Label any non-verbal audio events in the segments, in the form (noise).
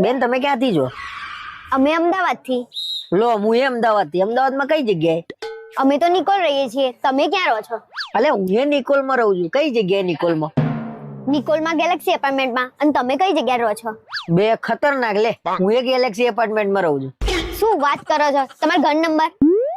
બેન તમે ક્યાંથી છો? અમે અમદાવાદથી. લો હું એ અમદાવાદથી. અમદાવાદમાં કઈ જગ્યાએ? અમે તો નિકોલ રહીએ છીએ. તમે ક્યાં રહો છો? અલે હું એ નિકોલમાં રહું છું. કઈ જગ્યાએ નિકોલમાં? નિકોલમાં ગેલેક્સી એપાર્ટમેન્ટમાં. અને તમે કઈ જગ્યાએ રહો છો? બે ખતરનાક લે હું એ ગેલેક્સી એપાર્ટમેન્ટમાં રહું છું. શું વાત કરો છો? તમારો ઘર નંબર?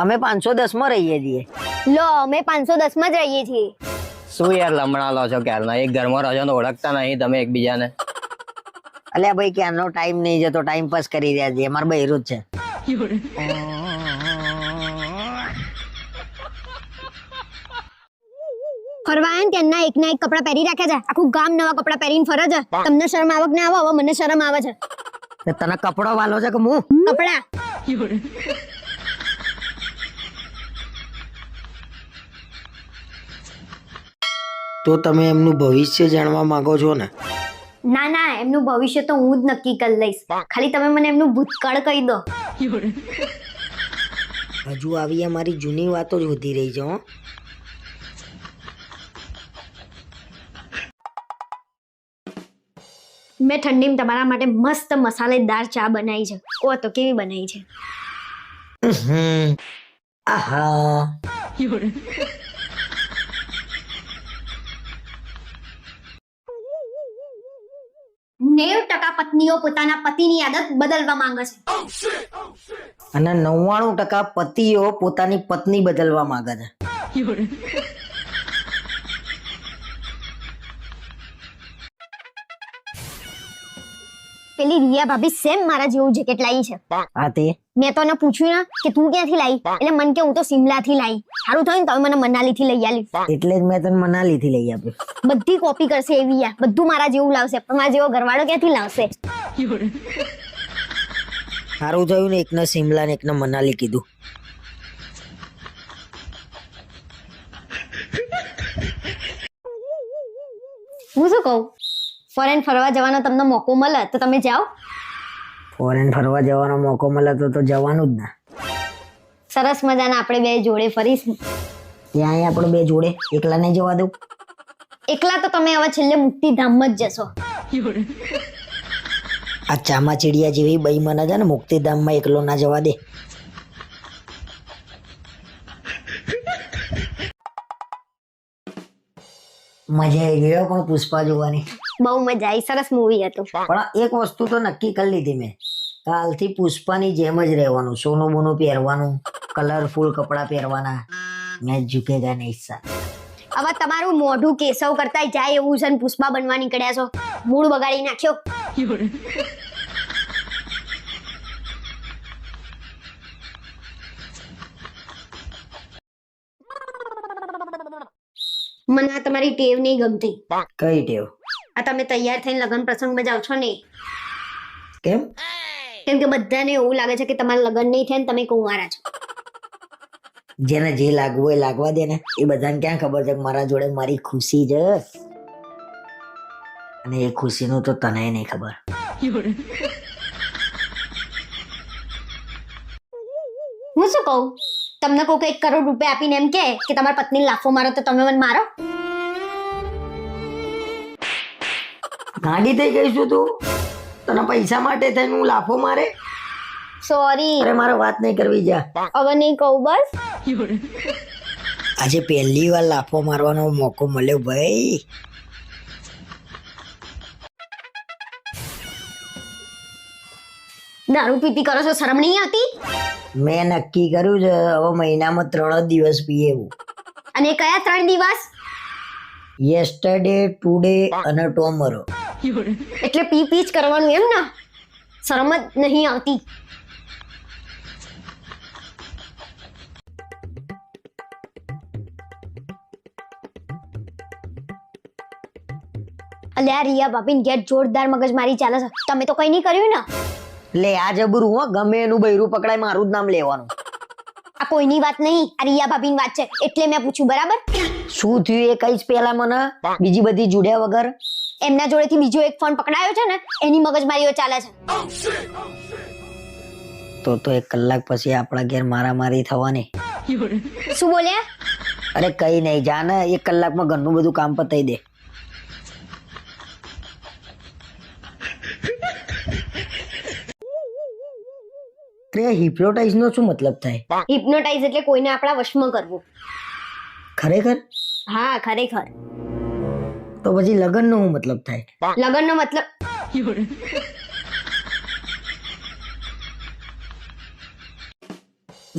અમે પાંચસો દસમાં રહીએ છીએ. લો અમે પાંચસો દસમાં જ રહીએ છીએ. શું યાર લમણા લો છો ક્યારના? એક ઘરમાં રહો છો ને ઓળખતા નહીં તમે એકબીજાને. અલ્યા ભાઈ ક્યાંનો ટાઈમ નહીં જતો ટાઈમ પાસ કરી રહ્યા છીએ. અમારે બહેરું જ છે. ફરવા આયા ને એક ના એક કપડા પહેરી રાખ્યા છે. આખું ગામ નવા કપડા પહેરીને ફરે છે. તમને શરમ આવક ના આવે મને શરમ આવે છે. તને કપડો વાલો છે કે હું કપડા. તો તમે એમનું ભવિષ્ય જાણવા માંગો છો ને? ના ના એમનું ભવિષ્ય તો હું જ નક્કી કરી લઈશ. ખાલી તમે મને એમનું ભૂતકાળ કહી દો. હજુ આવી અમારી જૂની વાતો જ વધી રહી છે હો. મેં ઠંડીમાં તમારા માટે મસ્ત મસાલેદાર ચા બનાવી છે. ઓ તો કેવી બનાવી છે? આહા. નેવ ટકા પત્નીઓ પોતાના પતિની આદત બદલવા માંગે છે. અને નવ્વાણું ટકા પતિઓ પોતાની પત્ની બદલવા માંગે છે. પેલી રિયા ભાભી સેમ મારા જેવું જેકેટ લાવી છે. હા તે? મેં તો એને પૂછ્યું ના કે તું ક્યાંથી લાવી? એટલે મન કે હું તો સિમલા થી લાવી. સારું થયું ને તમે મને મનાલી થી લઈ આલી. એટલે જ મેં તને મનાલી થી લઈ આપ્યું બધી કોપી કરશે એવી યાર. બધું મારા જેવું લાવશે. પણ મારા જેવો ઘરવાળો ક્યાંથી લાવશે? સારું થયું ને એકને સિમલા ને એકને મનાલી કીધું. હું શું કહું? ફોરેન ફરવા જવાનો તમને મોકો મળે તો તમે જાઓ. ફોરેન ફરવા જવાનો મોકો મળે તો તો જવાનું જ ને. સરસ મજાના આપણે બે જોડે ફરીશું. ત્યાં આપણે બે જોડે એકલા નહીં જવા દઉં. એકલા તો તમે હવે છેલ્લે મુક્તિધામમાં જ જશો. આ ચામાચીડિયા જેવી બઈ મને છે ને મુક્તિધામમાં એકલો ના જવા દે. મજા આવી ગયો પણ પુષ્પા જોવાની. બહુ મજા આવી. સરસ મૂવી હતું. પણ એક વસ્તુ તો નક્કી કરી લીધી મેં. કાલથી પુષ્પાની જેમ જ રહેવાનું. સોનું બોનું પહેરવાનું કલરફુલ કપડાં પહેરવાના. મેં ઝુકેગા નહીં સા હવે તમારું મોઢું કેશવ કરતા જાય એવું છે ને પુષ્પા બનવા નીકળ્યા છો. મૂળ બગાડી નાખ્યો. મને તમારી ટેવ નહીં ગમતી. કઈ ટેવ? આ તમે તૈયાર થઈને લગ્ન પ્રસંગમાં જાઓ છો ને? કેમ? કેમ કે બધાને એવું લાગે છે કે તમારા લગ્ન નહીં થાય ને તમે કુંવારા છો. જેને જે લાગવું એ લાગવા દે ને. એ બધાને ક્યાં ખબર છે કે મારા જોડે મારી ખુશી છે? અને એ ખુશીનું તો તને નહીં ખબર. હું શું કહું? તમને કોઈ એક કરોડ રૂપિયા આપીને એમ કે તમારી પત્ની લાફો મારો તો તમે મને મારો? ગાંડી થઈ ગઈ છું તું? તને પૈસા માટે થઈને હું લાફો મારે? સોરી. અરે મારે વાત નહીં કરવી જા. હવે નહીં કહું બસ. આજે પહેલી વાર લાફો મારવાનો મોકો મળ્યો ભાઈ. દારૂ પીતી કરો છો શરમ નહીં આવતી? મેં નક્કી કર્યું છે હવે મહિનામાં ત્રણ જ દિવસ પીએ એવું અને કયા ત્રણ દિવસ? યેસ્ટરડે ટુડે અને ટોમરો (laughs) એટલે પી પી જ કરવાનું એમ ને? શરમ જ નહીં આવતી. અલ્યા રિયા ભાભીને ઘેર જોરદાર મગજમારી ચાલે છે. તમે તો કઈ નહીં કર્યું ને? લે આ જબરું હો ગમે એનું બૈરું પકડાય મારું જ નામ લેવાનું. આ કોઈની વાત નહીં આ રિયા ભાભીની વાત છે. એટલે મેં પૂછ્યું બરાબર? શું થયું એ કઈ જ પહેલા મને? બીજી બધી જુડ્યા વગર? એમના જોડેથી બીજો એક ફોન પકડાયો છે ને એની મગજમારીઓ ચાલે છે. તો તો એક કલાક પછી આપણા ઘેર મારામારી થવાની. શું બોલ્યા અરે કઈ નહીં જા ને એક કલાકમાં ઘરનું બધું કામ પતાઈ દે. અરે હિપ્નોટાઇઝ નો શું મતલબ થાય? હિપ્નોટાઇઝ એટલે કોઈને આપણા વશમાં કરવું. ખરેખર? હા ખરેખર. તો પછી લગ્ન નો શું મતલબ થાય? લગ્નનો મતલબ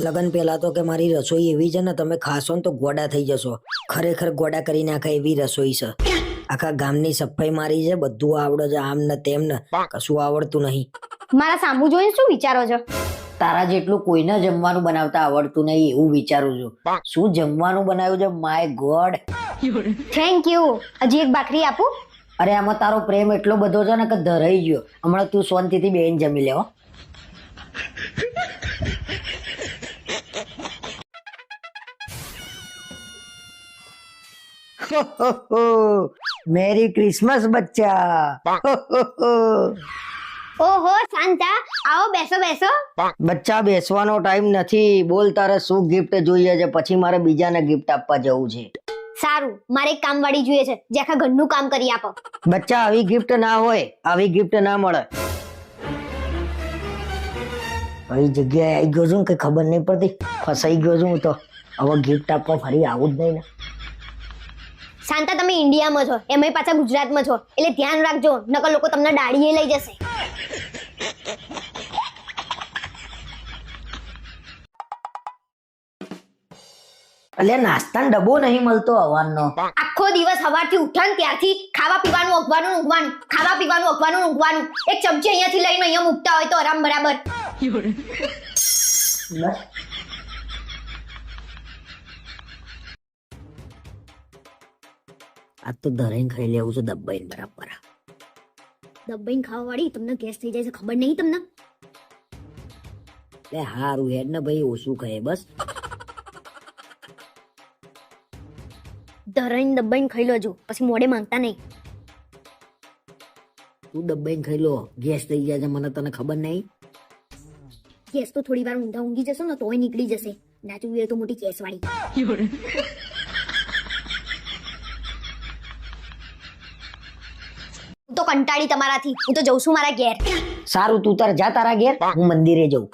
લગ્ન પહેલા તો કે મારી રસોઈ એવી છે ને તમે ખાશો ને તો ગોડા થઈ જશો. ખરેખર ગોડા કરી નાખે એવી રસોઈ છે. આખા ગામની સફાઈ મારી છે બધું આવડે છે આમ ને તેમ ને કશું આવડતું નહીં. મારા સામુ જોઈને શું વિચારો છો? તારા જેટલું કોઈને જમવાનું બનાવતા આવડતું નહીં એવું વિચારું છું. શું જમવાનું બનાવ્યું છે? માય ગોડ થેન્ક યુ હજી એક ભાખરી આપું? અરે આમાં તારો પ્રેમ એટલો બધો છે ને કે ધરાઈ ગયો. હમણાં તું શાંતિથી બેન જમી લેવા મેરી ક્રિસમસ બચ્ચા. ઓહો શાંતા. આવો બેસો બેસો. બચ્ચા બેસવાનો ટાઈમ નથી. બોલ તારે શું ગિફ્ટ જોઈએ છે? પછી મારે બીજાને ગિફ્ટ આપવા જવું છે. સારું મારે એક કામવાળી જોઈએ છે. જે આખા ઘરનું કામ કરી આપો. બચ્ચા આવી ગિફ્ટ ના હોય આવી ગિફ્ટ ના મળે. કઈ જગ્યાએ આવી ગયો છું કે ખબર નહીં પડતી. ફસાઈ ગયો છું હું તો. હવે ગિફ્ટ આપવા ફરી આવું જ નહીં ને. શાંતા તમે ઇન્ડિયામાં છો. એમાંય પાછા ગુજરાતમાં છો. એટલે ધ્યાન રાખજો. નકર લોકો તમને દાડીએ લઈ જશે. એટલે નાસ્તાનો ડબ્બો નહીં મળતો હવાનો આખો દિવસ સવારથી ઉઠાન ને ત્યારથી ખાવા પીવાનું અખવાનું ઊંઘવાનું ખાવા પીવાનું અખવાનું ઊંઘવાનું. એક ચમચી અહીંયાથી લઈને અહીંયા મૂકતા હોય તો આરામ બરાબર. આ તો ધરાઈને ખાઈ લેવું છે દબાઈને બરાબર. દબાઈને ખાવા વાળી તમને ગેસ થઈ જાય છે ખબર નહીં તમને? એટલે હારું હેડ ને ભાઈ ઓછું ખાય બસ. ધરાઈને દબાઈને ખાઈ લોજો. પછી મોડે માંગતા નહીં. તું દબાઈને ખાઈ લો. ગેસ થઈ જાય છે મને તને ખબર નહીં? ગેસ તો થોડી વાર ઊંધા ઊંઘી જશો ને તોય નીકળી જશે. નાચું એ તો મોટી કેસ વાળી હું તો કંટાળી તમારાથી. હું તો જઉં છું મારા ઘેર. સારું તું તાર જા તારા ઘેર. હું મંદિરે જઉં.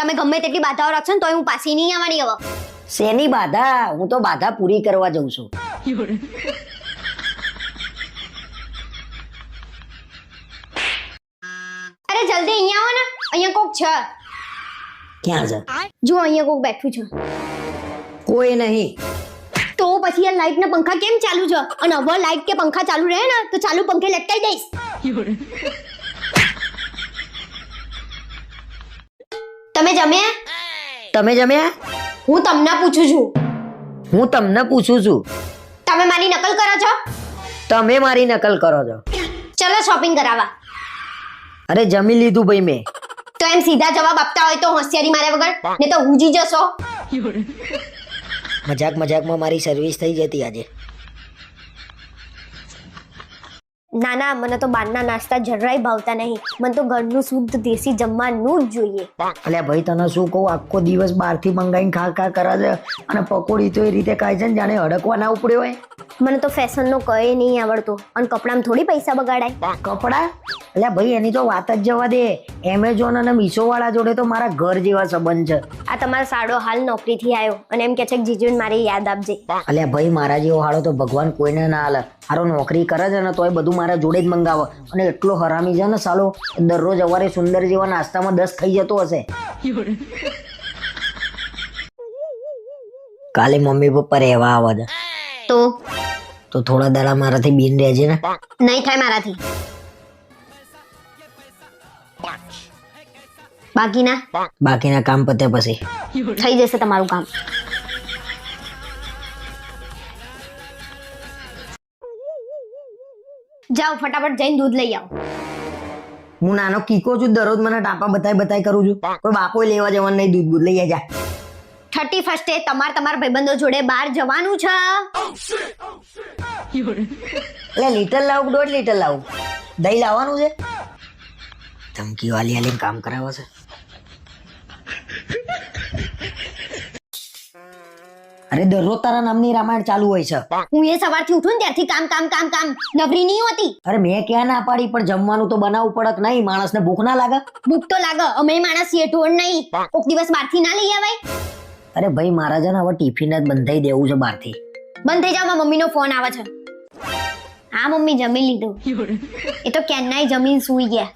તમે ગમે તેટલી બાધાઓ રાખશો ને તોય હું પાછી નહીં આવવાની હવે. શેની બાધા? હું તો બાધા પૂરી કરવા જઉં છું. અરે જલ્દી અહીંયા આવો ને અહીંયા કોક છે ક્યાં છે જો અહીંયા કોક બેઠું છે કોઈ નહીં તો પછી આ લાઈટ ના પંખા કેમ ચાલુ છે અને હવે લાઈટ કે પંખા ચાલુ રહે ને તો ચાલુ પંખે લટકાઈ દઈશ તમે જમ્યા તમે જમ્યા હું તમને પૂછું છું હું તમને પૂછું છું નકલ કરો છો? તમે મારી નકલ કરો છો. ચલો શોપિંગ કરાવવા. અરે જમી લીધું ભાઈ મેં. તો એમ સીધા જવાબ આપતા હોય તો હોશિયારી માર્યા વગર ને તો હુજી જશો. મજાક મજાકમાં મારી સર્વિસ થઈ જતી આજે. ના ના મને તો બહારના નાસ્તા જરાય ભાવતા નહીં. મને તો ઘરનું શુદ્ધ દેશી જમવાનું જ જોઈએ. અલ્યા ભાઈ તને શું કહું? આખો દિવસ બહારથી મંગાઈને ખા ખા કરે છે અને પકોડી તો એ રીતે ખાય છે ને જાણે હડકવા ના ઉપડ્યો હોય. મને તો ફેશનનો કઈ નહીં આવડતું. અને કપડામાં થોડી પૈસા બગાડાય. કપડા? એટલે ભાઈ એની તો વાત જ જવા દે. એમેઝોન અને મીશો વાળા જોડે તો મારા ઘર જેવા સંબંધ છે. આ તમારો સાડો હાલ નોકરીથી આવ્યો અને એમ કે છે કે જીજુને મારી યાદ આપજે. એટલે ભાઈ મારા જેવો હાડો તો ભગવાન કોઈને ના હાલે. હારો નોકરી કરે છે ને તોય બધું મારા જોડે જ મંગાવે. અને એટલો હરામી છે ને સાલો દરરોજ અવારે સુંદર જેવા નાસ્તામાં દસ થઈ જતો હશે. કાલે મમ્મી પપ્પા રહેવા આવે છે. તો તો થોડા દાડા મારાથી બીન રહેજે ને. નહીં થાય મારાથી. બાકીના? બાકીના કામ પતે પછી. થઈ જશે તમારું કામ. જાઓ ફટાફટ જઈને દૂધ લઈ આવો. હું નાનો કીકો છું દરરોજ મને ટાપા બતાય બતાય કરું છું. કોઈ બાપો લેવા જવાનું નહીં દૂધ દૂધ લઈ જા થર્ટી ફર્સ્ટે તમાર તમારા ભાઈબંધો જોડે બહાર જવાનું છે? એટલે લીટર લાવું દોઢ લીટર લાવું દહીં લાવવાનું છે? ધમકી વાલી આલી કામ કરાવે છે. અરે દરરોજ તારા નામની રામાયણ ચાલુ હોય છે. હું એ સવારથી ઉઠું ને ત્યારથી કામ કામ કામ કામ. નવરી નહીં હોતી? અરે મેં ક્યાં ના પાડી પણ જમવાનું તો બનાવવું પડક નહીં. માણસને ભૂખ ના લાગે? ભૂખ તો લાગે. અમે માણસ છીએ ઢોળ નહીં કોક દિવસ બહારથી ના લઈ આવાય? અરે ભાઈ મારા છે ને હવે ટિફિન જ બંધાઈ દેવું છે બહારથી. બંધ થઈ જાવ મમ્મીનો ફોન આવે છે. હા મમ્મી જમી લીધું. એ તો કેન્નાય જમીન સૂઈ ગયા.